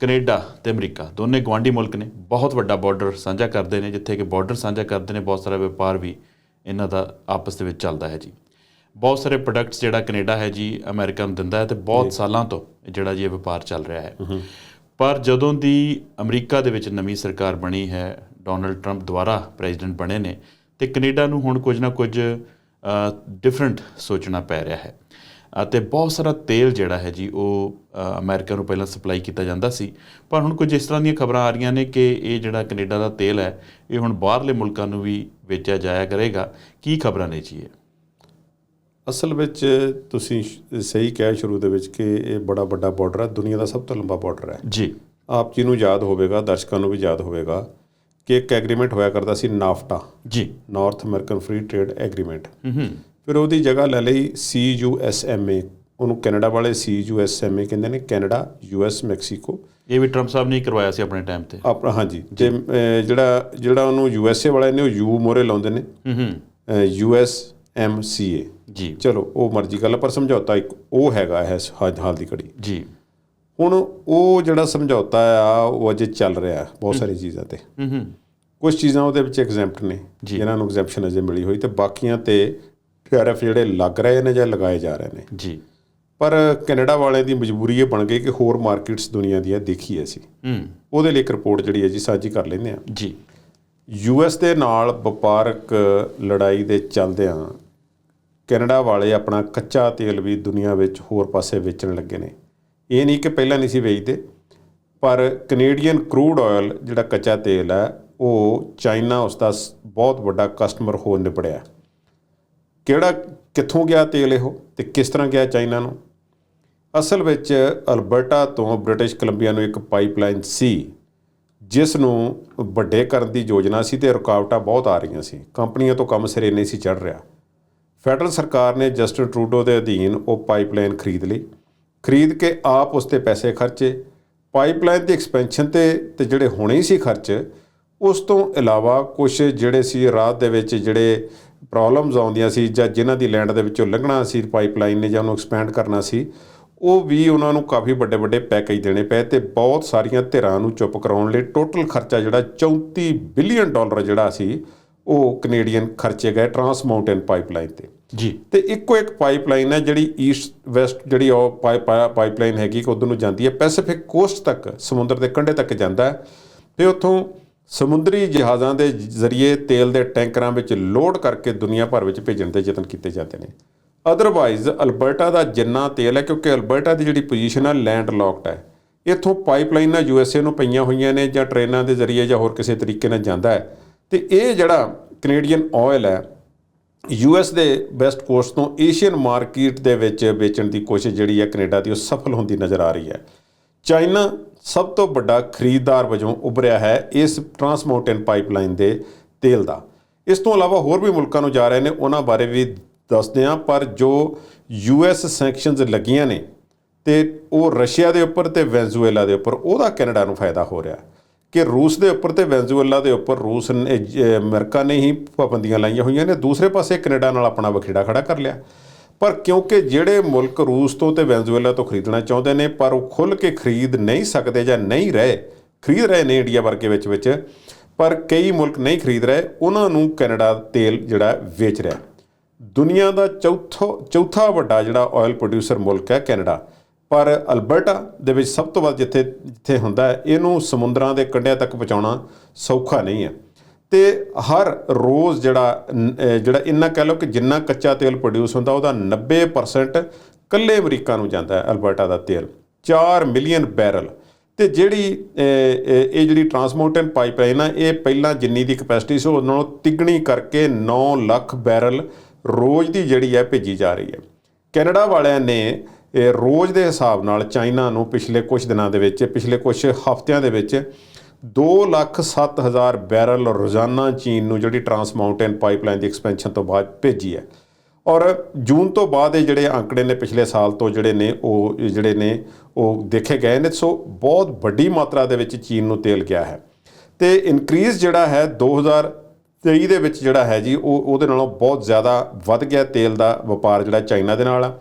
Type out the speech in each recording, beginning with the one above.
Canada ਤੇ America ਦੋਨੇ ਗਵਾਂਢੀ ਮੁਲਕ ਨੇ ਬਹੁਤ ਵੱਡਾ ਬਾਰਡਰ ਸਾਂਝਾ ਕਰਦੇ ਨੇ ਜਿੱਥੇ ਕਿ ਬਾਰਡਰ ਸਾਂਝਾ ਕਰਦੇ ਨੇ ਬਹੁਤ ਸਾਰਾ ਵਪਾਰ ਵੀ ਇਹਨਾਂ ਦਾ ਆਪਸ ਦੇ ਵਿੱਚ ਚੱਲਦਾ ਹੈ ਜੀ। ਬਹੁਤ ਸਾਰੇ ਪ੍ਰੋਡਕਟਸ ਜਿਹੜਾ ਕੈਨੇਡਾ ਹੈ ਜੀ ਅਮਰੀਕਾ ਨੂੰ ਦਿੰਦਾ ਹੈ ਤੇ ਬਹੁਤ ਸਾਲਾਂ ਤੋਂ ਜਿਹੜਾ ਜੀ ਇਹ ਵਪਾਰ ਚੱਲ ਰਿਹਾ ਹੈ। ਪਰ ਜਦੋਂ ਦੀ ਅਮਰੀਕਾ ਦੇ ਵਿੱਚ ਨਵੀਂ ਸਰਕਾਰ ਬਣੀ ਹੈ ਡੋਨਲਡ ਟਰੰਪ ਦੁਆਰਾ ਪ੍ਰੈਜ਼ੀਡੈਂਟ ਬਣੇ ਨੇ ਤੇ ਕੈਨੇਡਾ ਨੂੰ ਹੁਣ ਕੁਝ ਨਾ ਕੁਝ ਡਿਫਰੈਂਟ ਸੋਚਣਾ ਪੈ ਰਿਹਾ ਹੈ। ਅਤੇ ਬਹੁਤ ਸਾਰਾ ਤੇਲ ਜਿਹੜਾ ਹੈ ਜੀ ਉਹ ਅਮਰੀਕਾ ਨੂੰ ਪਹਿਲਾਂ ਸਪਲਾਈ ਕੀਤਾ ਜਾਂਦਾ ਸੀ। ਪਰ ਹੁਣ ਕੁਝ ਇਸ ਤਰ੍ਹਾਂ ਦੀਆਂ ਖਬਰਾਂ ਆ ਰਹੀਆਂ ਨੇ ਕਿ ਇਹ ਜਿਹੜਾ ਕੈਨੇਡਾ ਦਾ ਤੇਲ ਹੈ ਇਹ ਹੁਣ ਬਾਹਰਲੇ ਮੁਲਕਾਂ ਨੂੰ ਵੀ ਵੇਚਿਆ ਜਾਇਆ ਕਰੇਗਾ। ਕੀ ਖਬਰਾਂ ਨੇ ਜੀ ਇਹ? ਅਸਲ ਵਿੱਚ ਤੁਸੀਂ ਸਹੀ ਕਿਹਾ ਸ਼ੁਰੂ ਦੇ ਵਿੱਚ ਕਿ ਇਹ ਬੜਾ ਵੱਡਾ ਬਾਰਡਰ ਹੈ ਦੁਨੀਆ ਦਾ ਸਭ ਤੋਂ ਲੰਬਾ ਬਾਰਡਰ ਹੈ। ਜੀ। ਆਪ ਜੀ ਨੂੰ ਯਾਦ ਹੋਵੇਗਾ ਦਰਸ਼ਕਾਂ ਨੂੰ ਵੀ ਯਾਦ ਹੋਵੇਗਾ ਕਿ ਇੱਕ ਐਗਰੀਮੈਂਟ ਹੋਇਆ ਕਰਦਾ ਸੀ ਨਾਫਟਾ। ਜੀ। North American free trade agreement hmm hmm. ਫਿਰ ਉਹਦੀ ਜਗ੍ਹਾ ਲੈ ਲਈ ਸੀਯੂਐਸਐਮਏ ਉਹਨੂੰ ਕੈਨੇਡਾ ਵਾਲੇ ਸੀਯੂਐਸਐਮਏ ਕਹਿੰਦੇ ਨੇ ਕੈਨੇਡਾ ਯੂਐਸ ਮੈਕਸੀਕੋ। ਇਹ ਵੀ ਟਰੰਪ ਸਾਹਿਬ ਨੇ ਕਰਵਾਇਆ ਸੀ ਆਪਣੇ ਟਾਈਮ ਤੇ। ਆਪਣਾ ਹਾਂਜੀ। ਤੇ ਜਿਹੜਾ ਜਿਹੜਾ ਉਹਨੂੰ ਯੂਐਸਏ ਵਾਲੇ ਨੇ ਉਹ ਯੂ ਮੋਰੇ ਲਾਉਂਦੇ ਨੇ। ਹੂੰ ਹੂੰ। ਯੂਐਸਐਮਸੀਏ ਜੀ। ਚਲੋ ਉਹ ਮਰਜ਼ੀ ਗੱਲ ਪਰ ਸਮਝੌਤਾ ਇੱਕ ਉਹ ਹੈਗਾ ਹੈ ਹਾਲ ਦੀ ਘੜੀ। ਜੀ। ਹੁਣ ਉਹ ਜਿਹੜਾ ਸਮਝੌਤਾ ਆ ਉਹ ਅਜੇ ਚੱਲ ਰਿਹਾ ਬਹੁਤ ਸਾਰੀ ਚੀਜ਼ਾਂ ਤੇ। ਹੂੰ ਹੂੰ। ਕੁਝ ਚੀਜ਼ਾਂ ਉਹਦੇ ਵਿੱਚ ਐਗਜ਼ੈਂਪਟ ਨੇ ਜਿਨ੍ਹਾਂ ਨੂੰ ਐਗਜ਼ੈਂਪਸ਼ਨ ਅਜੇ ਮਿਲੀ ਹੋਈ ਤੇ ਬਾਕੀਆਂ ਤੇ ਟੈਰਿਫ ਜਿਹੜੇ ਲੱਗ ਰਹੇ ਨੇ ਜਾਂ ਲਗਾਏ ਜਾ ਰਹੇ ਨੇ। ਜੀ। ਪਰ ਕੈਨੇਡਾ ਵਾਲਿਆਂ ਦੀ ਮਜਬੂਰੀ ਇਹ ਬਣ ਗਈ ਕਿ ਹੋਰ ਮਾਰਕੀਟਸ ਦੁਨੀਆ ਦੀਆਂ ਦੇਖੀ ਅਸੀਂ। ਹੂੰ। ਉਹਦੇ ਲਈ ਇੱਕ ਰਿਪੋਰਟ ਜਿਹੜੀ ਹੈ ਜੀ ਸਾਂਝੀ ਕਰ ਲੈਂਦੇ ਆ ਜੀ। ਯੂਐਸ ਦੇ ਨਾਲ ਵਪਾਰਕ ਲੜਾਈ ਦੇ ਚੱਲਦਿਆਂ ਕੈਨੇਡਾ ਵਾਲੇ ਆਪਣਾ ਕੱਚਾ ਤੇਲ ਵੀ ਦੁਨੀਆ ਵਿੱਚ ਹੋਰ ਪਾਸੇ ਵੇਚਣ ਲੱਗੇ ਨੇ। ਇਹ ਨਹੀਂ ਕਿ ਪਹਿਲਾਂ ਨਹੀਂ ਸੀ ਵੇਚਦੇ ਪਰ ਕੈਨੇਡੀਅਨ ਕਰੂਡ ਆਇਲ ਜਿਹੜਾ ਕੱਚਾ ਤੇਲ ਹੈ ਉਹ ਚਾਈਨਾ ਉਸ ਦਾ ਸ- ਬਹੁਤ ਵੱਡਾ ਕਸਟਮਰ ਹੋ ਨਿਬੜਿਆ ਕਿਹੜਾ ਕਿੱਥੋਂ ਗਿਆ ਤੇਲ ਇਹੋ ਤੇ ਕਿਸ ਤਰ੍ਹਾਂ ਗਿਆ ਚਾਈਨਾ ਨੂੰ? ਅਸਲ ਵਿੱਚ ਅਲਬਰਟਾ ਤੋਂ ਬ੍ਰਿਟਿਸ਼ ਕੋਲੰਬੀਆ ਨੂੰ ਇੱਕ ਪਾਈਪਲਾਈਨ ਸੀ, ਜਿਸ ਨੂੰ ਵੱਡੇ ਕਰਨ ਦੀ ਯੋਜਨਾ ਸੀ ਤੇ ਰੁਕਾਵਟਾਂ ਬਹੁਤ ਆ ਰਹੀਆਂ ਸੀ। ਕੰਪਨੀਆਂ ਤੋਂ ਕੰਮ ਸਿਰੇ ਨਹੀਂ ਸੀ ਚੜ ਰਿਹਾ। ਫੈਡਰਲ ਸਰਕਾਰ ਨੇ ਜਸਟਨ ਟਰੂਡੋ ਦੇ ਅਧੀਨ ਉਹ ਪਾਈਪਲਾਈਨ ਖਰੀਦ ਲਈ। ਖਰੀਦ ਕੇ ਆਪ ਉਸ ਤੇ ਪੈਸੇ ਖਰਚੇ। ਪਾਈਪਲਾਈਨ ਦੀ ਐਕਸਪੈਂਸ਼ਨ ਤੇ ਤੇ ਜਿਹੜੇ ਹੋਣੇ ਸੀ ਖਰਚ ਉਸ ਤੋਂ ਇਲਾਵਾ ਕੁਝ ਜਿਹੜੇ ਸੀ ਰਾਤ ਦੇ ਵਿੱਚ ਜਿਹੜੇ ਪ੍ਰੋਬਲਮਸ ਆਉਂਦੀਆਂ ਸੀ ਜਾਂ ਜਿਨ੍ਹਾਂ ਦੀ ਲੈਂਡ ਦੇ ਵਿੱਚੋਂ ਲੰਘਣਾ ਸੀ ਪਾਈਪਲਾਈਨ ਨੇ ਜਾਂ ਉਹਨੂੰ ਐਕਸਪੈਂਡ ਕਰਨਾ ਸੀ ਉਹ ਵੀ ਉਹਨਾਂ ਨੂੰ ਕਾਫੀ ਵੱਡੇ ਵੱਡੇ ਪੈਕੇਜ ਦੇਣੇ ਪਏ ਤੇ ਬਹੁਤ ਸਾਰੀਆਂ ਧਿਰਾਂ ਨੂੰ ਚੁੱਪ ਕਰਾਉਣ ਲਈ ਟੋਟਲ ਖਰਚਾ ਜਿਹੜਾ 34 ਬਿਲੀਅਨ ਡਾਲਰ ਜਿਹੜਾ ਸੀ ਉਹ ਕੈਨੇਡੀਅਨ ਖਰਚੇ ਗਏ ਟਰਾਂਸ ਮਾਊਂਟੇਨ ਪਾਈਪਲਾਈਨ ਤੇ। ਜੀ। ਤੇ ਇੱਕੋ ਇੱਕ ਪਾਈਪਲਾਈਨ ਹੈ ਜਿਹੜੀ ਈਸਟ ਵੈਸਟ ਜਿਹੜੀ ਉਹ ਪਾਈਪਲਾਈਨ ਹੈਗੀ ਕਿ ਉਧਰ ਨੂੰ ਜਾਂਦੀ ਹੈ ਪੈਸੀਫਿਕ ਕੋਸਟ ਤੱਕ ਸਮੁੰਦਰ ਦੇ ਕੰਢੇ ਤੱਕ ਜਾਂਦਾ ਹੈ। ਤੇ ਉੱਥੋਂ ਸਮੁੰਦਰੀ ਜਹਾਜ਼ਾਂ ਦੇ ਜ਼ਰੀਏ ਤੇਲ ਦੇ ਟੈਂਕਰਾਂ ਵਿੱਚ ਲੋਡ ਕਰਕੇ ਦੁਨੀਆ ਭਰ ਵਿੱਚ ਭੇਜਣ ਦੇ ਯਤਨ ਕੀਤੇ ਜਾਂਦੇ ਨੇ। ਅਦਰਵਾਈਜ਼ ਅਲਬਰਟਾ ਦਾ ਜਿੰਨਾ ਤੇਲ ਹੈ, ਕਿਉਂਕਿ ਅਲਬਰਟਾ ਦੀ ਜਿਹੜੀ ਪੋਜੀਸ਼ਨ ਹੈ ਲੈਂਡ ਲੌਕਡ ਹੈ। ਇੱਥੋਂ ਪਾਈਪਲਾਈਨਾਂ ਯੂਐਸਏ ਨੂੰ ਪਈਆਂ ਹੋਈਆਂ ਨੇ ਜਾਂ ਟ੍ਰੇਨਾਂ ਦੇ ਜ਼ਰੀਏ ਜਾਂ ਹੋਰ ਕਿਸੇ ਤਰੀਕੇ ਨਾਲ ਜਾਂਦਾ ਹੈ। ਤੇ ਇਹ ਜਿਹੜਾ ਕੈਨੇਡੀਅਨ ਆਇਲ ਹੈ ਯੂਐਸ ਦੇ ਵੈਸਟ ਕੋਸਟ ਤੋਂ ਏਸ਼ੀਅਨ ਮਾਰਕੀਟ ਦੇ ਵਿੱਚ ਵੇਚਣ ਦੀ ਕੋਸ਼ਿਸ਼ ਜਿਹੜੀ ਹੈ ਕੈਨੇਡਾ ਦੀ, ਉਹ ਸਫਲ ਹੁੰਦੀ ਨਜ਼ਰ ਆ ਰਹੀ ਹੈ। ਚਾਈਨਾ ਸਭ ਤੋਂ ਵੱਡਾ ਖਰੀਦਦਾਰ ਵਜੋਂ ਉੱਭਰਿਆ ਹੈ ਇਸ ਟਰਾਂਸ ਮਾਊਂਟੇਨ ਪਾਈਪਲਾਈਨ ਦੇ ਤੇਲ ਦਾ। ਇਸ ਤੋਂ ਇਲਾਵਾ ਹੋਰ ਵੀ ਮੁਲਕਾਂ ਨੂੰ ਜਾ ਰਹੇ ਨੇ, ਉਹਨਾਂ ਬਾਰੇ ਵੀ ਦੱਸਦੇ ਹਾਂ, ਪਰ ਜੋ ਯੂਐਸ ਸੈਂਕਸ਼ਨਸ ਲੱਗੀਆਂ ਨੇ ਤੇ ਉਹ ਰਸ਼ੀਆ ਦੇ ਉੱਪਰ ਤੇ ਵੈਨਜ਼ੂਏਲਾ ਦੇ ਉੱਪਰ, ਉਹਦਾ ਕੈਨੇਡਾ ਨੂੰ ਫਾਇਦਾ ਹੋ ਰਿਹਾ ਕਿ ਰੂਸ ਦੇ ਉੱਪਰ ਤੇ ਵੈਨਜ਼ੂਏਲਾ ਦੇ ਉੱਪਰ ਰੂਸ ਨੇ ਜ- ਅਮਰੀਕਾ ਨੇ ਹੀ ਪਾਬੰਦੀਆਂ ਲਾਈਆਂ ਹੋਈਆਂ ਨੇ, ਦੂਸਰੇ ਪਾਸੇ ਕੈਨੇਡਾ ਨਾਲ ਆਪਣਾ ਵਖੇੜਾ ਖੜਾ ਕਰ ਲਿਆ। ਪਰ ਕਿਉਂਕਿ ਜਿਹੜੇ ਮੁਲਕ ਰੂਸ ਤੋਂ ਤੇ ਵੈਨਜ਼ੂਏਲਾ ਤੋਂ ਖਰੀਦਣਾ ਚਾਹੁੰਦੇ ਨੇ, ਪਰ ਉਹ ਖੁੱਲ ਕੇ ਖਰੀਦ ਨਹੀਂ ਸਕਦੇ ਜਾਂ ਨਹੀਂ ਰਹੇ, ਖਰੀਦ ਰਹੇ ਨੇ ਇੰਡੀਆ ਵਰਗੇ ਵਿੱਚ ਵਿੱਚ, ਪਰ ਕਈ ਮੁਲਕ ਨਹੀਂ ਖਰੀਦ ਰਹੇ, ਉਹਨਾਂ ਨੂੰ ਕੈਨੇਡਾ ਤੇਲ ਜਿਹੜਾ ਵੇਚ ਰਿਹਾ। ਦੁਨੀਆ ਦਾ ਚੌਥਾ ਚੌਥਾ ਵੱਡਾ ਜਿਹੜਾ ਆਇਲ ਪ੍ਰੋਡਿਊਸਰ ਮੁਲਕ ਹੈ ਕੈਨੇਡਾ। ਪਰ ਅਲਬਰਟਾ ਦੇ ਵਿੱਚ ਸਭ ਤੋਂ ਵੱਧ ਜਿੱਥੇ ਜਿੱਥੇ ਹੁੰਦਾ ਇਹਨੂੰ ਸਮੁੰਦਰਾਂ ਦੇ ਕੰਢਿਆਂ ਤੱਕ ਪਹੁੰਚਾਉਣਾ ਸੌਖਾ ਨਹੀਂ ਹੈ। ਤੇ ਹਰ ਰੋਜ਼ ਜਿਹੜਾ ਜਿਹੜਾ ਇੰਨਾ ਕਹਿ ਲਓ ਕਿ ਜਿੰਨਾ ਕੱਚਾ ਤੇਲ ਪ੍ਰੋਡਿਊਸ ਹੁੰਦਾ, ਉਹਦਾ 90% ਕੱਲੇ ਅਮਰੀਕਾ ਨੂੰ ਜਾਂਦਾ ਹੈ, ਅਲਬਰਟਾ ਦਾ ਤੇਲ। 4 ਮਿਲੀਅਨ ਬੈਰਲ। ਤੇ ਜਿਹੜੀ ਇਹ ਜਿਹੜੀ ਟਰਾਂਸਮਾਊਂਟਨ ਪਾਈਪਲਾਈਨ ਆ, ਇਹ ਪਹਿਲਾਂ ਜਿੰਨੀ ਦੀ ਕਪੈਸਿਟੀ ਸੀ ਉਹਨਾਂ ਨੂੰ ਤਿੱਗਣੀ ਕਰਕੇ 9 ਲੱਖ ਬੈਰਲ ਰੋਜ਼ ਦੀ ਜਿਹੜੀ ਹੈ ਭੇਜੀ ਜਾ ਰਹੀ ਹੈ। ਕੈਨੇਡਾ ਵਾਲਿਆਂ ਨੇ ਰੋਜ਼ ਦੇ ਹਿਸਾਬ ਨਾਲ ਚਾਈਨਾ ਨੂੰ ਪਿਛਲੇ ਕੁਝ ਦਿਨਾਂ ਦੇ ਵਿੱਚ, ਪਿਛਲੇ ਕੁਝ ਹਫ਼ਤਿਆਂ ਦੇ ਵਿੱਚ 2 ਲੱਖ 7 ਹਜ਼ਾਰ ਬੈਰਲ ਰੋਜ਼ਾਨਾ ਚੀਨ ਨੂੰ ਜਿਹੜੀ ਟਰਾਂਸ ਮਾਊਂਟੇਨ ਪਾਈਪਲਾਈਨ ਦੀ ਐਕਸਪੈਂਸ਼ਨ ਤੋਂ ਬਾਅਦ ਭੇਜੀ ਹੈ। ਔਰ ਜੂਨ ਤੋਂ ਬਾਅਦ ਇਹ ਜਿਹੜੇ ਅੰਕੜੇ ਨੇ ਪਿਛਲੇ ਸਾਲ ਤੋਂ ਜਿਹੜੇ ਨੇ, ਉਹ ਜਿਹੜੇ ਨੇ, ਉਹ ਦੇਖੇ ਗਏ ਨੇ। ਸੋ ਬਹੁਤ ਵੱਡੀ ਮਾਤਰਾ ਦੇ ਵਿੱਚ ਚੀਨ ਨੂੰ ਤੇਲ ਗਿਆ ਹੈ। ਤੇ ਇਨਕਰੀਜ਼ ਜਿਹੜਾ ਹੈ 2023 ਦੇ ਵਿੱਚ ਜਿਹੜਾ ਹੈ ਜੀ, ਉਹ ਉਹਦੇ ਨਾਲੋਂ ਬਹੁਤ ਜ਼ਿਆਦਾ ਵੱਧ ਗਿਆ ਤੇਲ ਦਾ ਵਪਾਰ ਜਿਹੜਾ ਚਾਈਨਾ ਦੇ ਨਾਲ ਆ।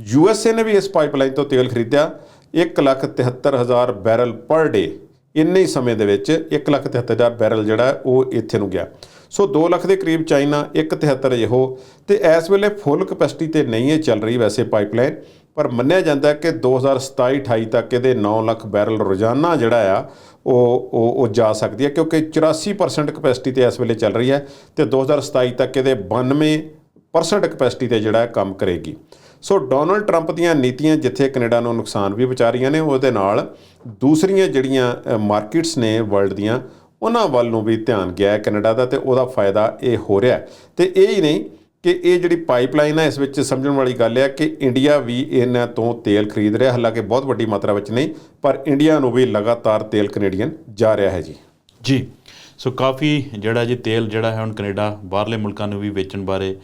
ਯੂਐਸਏ ਨੇ ਵੀ ਇਸ ਪਾਈਪਲਾਈਨ ਤੋਂ ਤੇਲ ਖਰੀਦਿਆ। 173000 ਬੈਰਲ ਪਰ ਡੇ ਇੰਨੇ ਹੀ ਸਮੇਂ ਦੇ ਵਿੱਚ 173000 ਬੈਰਲ ਜਿਹੜਾ ਉਹ ਇੱਥੇ ਨੂੰ ਗਿਆ। ਸੋ 2 ਲੱਖ ਦੇ ਕਰੀਬ ਚਾਈਨਾ 173 ਇਹੋ। ਤੇ ਇਸ ਵੇਲੇ ਫੁੱਲ ਕਪੈਸਿਟੀ ਤੇ ਨਹੀਂ ਇਹ ਚੱਲ ਰਹੀ ਵੈਸੇ ਪਾਈਪਲਾਈਨ, ਪਰ ਮੰਨਿਆ ਜਾਂਦਾ ਹੈ ਕਿ 2027-28 ਤੱਕ ਇਹਦੇ 9 ਲੱਖ ਬੈਰਲ ਰੋਜ਼ਾਨਾ ਜਿਹੜਾ ਆ, ਉਹ ਉਹ ਉਹ ਜਾ ਸਕਦੀ ਹੈ, ਕਿਉਂਕਿ 84% ਕਪੈਸਿਟੀ ਤੇ ਇਸ ਵੇਲੇ ਚੱਲ ਰਹੀ ਹੈ ਤੇ 2027 ਤੱਕ ਇਹਦੇ 92% ਕਪੈਸਿਟੀ ਤੇ ਜਿਹੜਾ ਕੰਮ ਕਰੇਗੀ। ਸੋ ਡੋਨਲਡ ਟਰੰਪ ਦੀਆਂ ਨੀਤੀਆਂ ਜਿੱਥੇ ਕੈਨੇਡਾ ਨੂੰ ਨੁਕਸਾਨ ਵੀ ਪਹੁੰਚਾ ਰਹੀਆਂ ਨੇ, ਉਹਦੇ ਨਾਲ ਦੂਸਰੀਆਂ ਜਿਹੜੀਆਂ ਮਾਰਕੀਟਸ ਨੇ ਵਰਲਡ ਦੀਆਂ, ਉਹਨਾਂ ਵੱਲ ਨੂੰ ਵੀ ਧਿਆਨ ਗਿਆ ਹੈ ਕੈਨੇਡਾ ਦਾ ਤੇ ਉਹਦਾ ਫਾਇਦਾ ਇਹ ਹੋ ਰਿਹਾ ਹੈ। ਤੇ ਇਹ ਹੀ ਨਹੀਂ ਕਿ ਇਹ ਜਿਹੜੀ ਪਾਈਪਲਾਈਨ ਹੈ, ਇਸ ਵਿੱਚ ਸਮਝਣ ਵਾਲੀ ਗੱਲ ਹੈ ਕਿ ਇੰਡੀਆ ਵੀ ਇਹਨਾਂ ਤੋਂ ਤੇਲ ਖਰੀਦ ਰਿਹਾ, ਹਾਲਾਂਕਿ ਬਹੁਤ ਵੱਡੀ ਮਾਤਰਾ ਵਿੱਚ ਨਹੀਂ, ਪਰ ਇੰਡੀਆ ਨੂੰ ਵੀ ਲਗਾਤਾਰ ਤੇਲ ਕੈਨੇਡੀਅਨ ਜਾ ਰਿਹਾ ਹੈ ਜੀ ਜੀ, ਸੋ ਕਾਫੀ ਜਿਹੜਾ ਜੀ ਤੇਲ ਜਿਹੜਾ ਹੈ, ਹੁਣ ਕੈਨੇਡਾ ਬਾਹਰਲੇ ਮੁਲਕਾਂ ਨੂੰ ਵੀ ਵੇਚਣ ਬਾਰੇ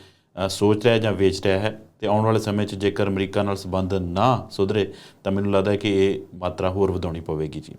ਸੋਚ ਰਿਹਾ ਜਾਂ ਵੇਚ ਰਿਹਾ ਹੈ ਤੇ ਆਉਣ ਵਾਲੇ ਸਮੇਂ 'ਚ ਜੇਕਰ ਅਮਰੀਕਾ ਨਾਲ ਸੰਬੰਧ ਨਾ ਸੁਧਰੇ, ਤਾਂ ਮੈਨੂੰ ਲੱਗਦਾ ਹੈ ਕਿ ਇਹ ਮਾਤਰਾ ਹੋਰ ਵਧਾਉਣੀ ਪਵੇਗੀ ਜੀ।